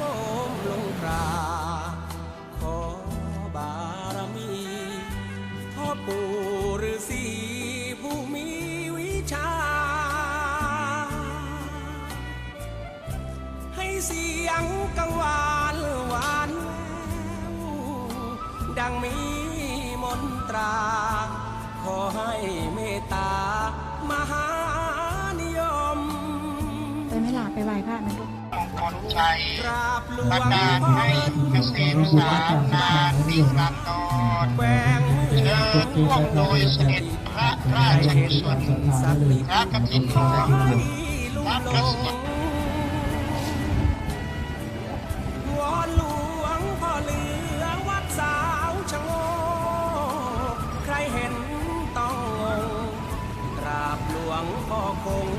ก้มลงกราขอบารมีพ่อปู่ฤาษีผู้มีวิชา ให้เสียงกังวานหวานดังมีมนตรา ขอให้เมตตา ไหว้พนะลูกงคลชัยประกาศให้เกษมสามนานนิรันดรเดินร่วมโดยเสด็จพระราชกุศลพระกฐินหลวงพระกสงฆ์ใครเห็นต้องงงกราบหลวงพ่อคง